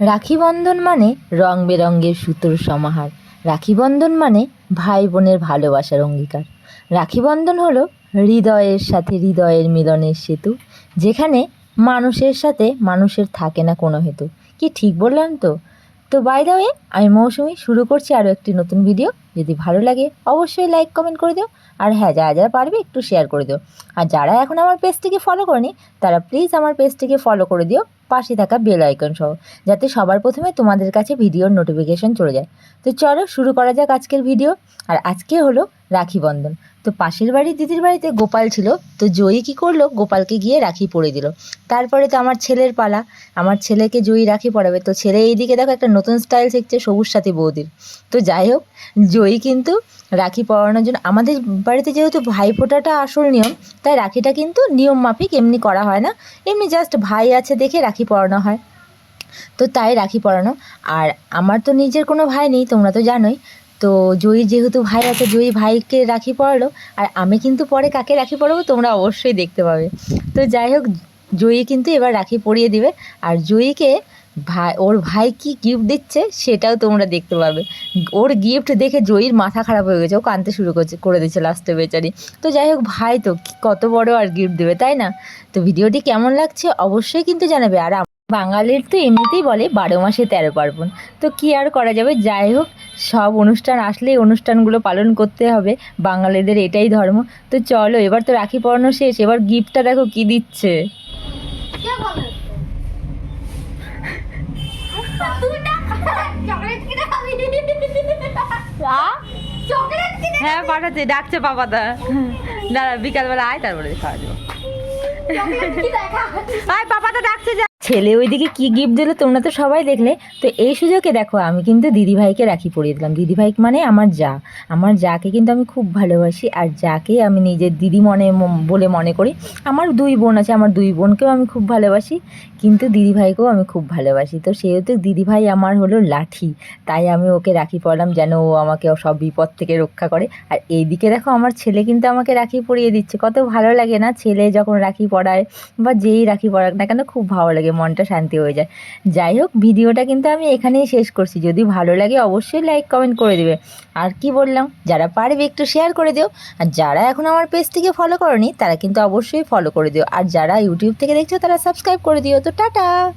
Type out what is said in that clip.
রাখি বন্ধন মানে রং বেরঙের সুতোর সমাহার। রাখি বন্ধন মানে ভাই বোনের ভালোবাসার অঙ্গীকার। রাখি বন্ধন হলো হৃদয়ের সাথে হৃদয়ের মিলনের সেতু, যেখানে মানুষের সাথে মানুষের থাকে না কোনো হেতু। কি ঠিক বললাম তো? তো বাই দা ওয়ে আমি মৌসুমি শুরু করছি আরও একটি নতুন ভিডিও যদি ভালো লাগে, অবশ্যই লাইক কমেন্ট করে দিও। আর হ্যাঁ যারা যারা পারবে, একটু শেয়ার করে দিও। আর যারা এখন আমার পেজটিকে ফলো করেনি, তারা প্লিজ আমার পেজটিকে ফলো করে দিও, পাশে থাকা বেল আইকন সহ, যাতে সবার প্রথমে তোমাদের কাছে ভিডিওর নোটিফিকেশন চলে যায়। তো চলো, শুরু করা যাক আজকের ভিডিও আর আজকে হলো রাখি বন্ধন। তো পাশের বাড়ির দিদির বাড়িতে গোপাল ছিল, তো জয়ী কী করল? গোপালকে গিয়ে রাখি পরিয়ে দিল। তারপরে তো আমার ছেলের পালা। আমার ছেলেকে জয়ী রাখি পরাবে। তো ছেলে এইদিকে দেখো একটা নতুন স্টাইল শিখছে সবুজ সাথী বৌদির। তো যাই হোক, জয়ী কিন্তু রাখি পরানোর জন্য। আমাদের বাড়িতে যেহেতু ভাইফোঁটাটা আসল নিয়ম, তাই রাখিটা কিন্তু নিয়ম মাফিক এমনি করা হয় না। এমনি জাস্ট ভাই আছে দেখে রাখি পরানো হয়। তো তাই রাখি পরানো। আর আমার তো নিজের কোনো ভাই নেই, তোমরা তো জানোই। তো জয়ী যেহেতু ভাই আছে, জয়ী ভাইকে রাখি পরালো। আর আমি কিন্তু পরে কাকে রাখি পরাবো, তোমরা অবশ্যই দেখতে পাবে। তো যাই হোক, জয়ী কিন্তু এবার রাখি পরিয়ে দিবে। আর জয়ীকে ভাই, ওর ভাই কি গিফট দিচ্ছে সেটাও তোমরা দেখতে পাবে। ওর গিফট দেখে জয়ীর মাথা খারাপ হয়ে গেছে, ও কাঁদতে শুরু করছে, করে দিচ্ছে লাস্টে বেচারি। তো যাই হোক ভাই তো কত বড় আর গিফট দেবে, তাই না? তো ভিডিওটি কেমন লাগছে অবশ্যই কিন্তু জানাবে। আর বাঙালির তো এমনিতেই বলে বারো মাসে তেরো পার্বণ। তো কি আর করা যাবে? যাই হোক, সব অনুষ্ঠান আসলেই অনুষ্ঠানগুলো পালন করতে হবে। বাঙালিদের এটাই ধর্ম। তো চলো, এবার তো রাখি পরানো শেষ। এবার গিফটটা দেখো কি দিচ্ছে। হ্যাঁ পাঠাচ্ছে ডাকছে পাপাদা দাঁড়া বিকালবেলা আয় তারপরে খাওয়া যাব চকলেট কি দেখা আয় পাপাটা ডাকছে যা ছেলে ওইদিকে কি গিফট দিল তোমরা তো সবাই দেখলে। তো এই সুযোগে দেখো, আমি কিন্তু দিদিভাইকে রাখি পরিয়ে দিলাম। দিদিভাই মানে আমার যা। আমার যাকে কিন্তু আমি খুব ভালোবাসি আর যাকে আমি নিজের দিদি মনে বলে মনে করি। আমার দুই বোন আছে, আমার দুই বোনকেও আমি খুব ভালোবাসি, কিন্তু দিদিভাইকেও আমি খুব ভালোবাসি। তো সেহেতু দিদিভাই আমার হলো লাঠি, তাই আমি ওকে রাখি পড়লাম যেন ও আমাকে সব বিপদ থেকে রক্ষা করে। আর এইদিকে দেখো, আমার ছেলে কিন্তু আমাকে রাখি পরিয়ে দিচ্ছে। কত ভালো লাগে না ছেলে যখন রাখি পরায় বা যেই রাখি পরাক না কেন, খুব ভালো লাগে। মনটা শান্তি হয়ে যায়। যাই হোক, ভিডিওটা কিন্তু আমি এখানেই শেষ করছি। যদি ভালো লাগে অবশ্যই লাইক, কমেন্ট করে দেবে। আর কি বললাম, যারা পারবে একটু শেয়ার করে দিও। আর যারা এখন আমার পেজটিকে ফলো করনি, তারা কিন্তু অবশ্যই ফলো করে দিও। আর যারা ইউটিউব থেকে দেখছ, তারা সাবস্ক্রাইব করে দিও। তো টাটা!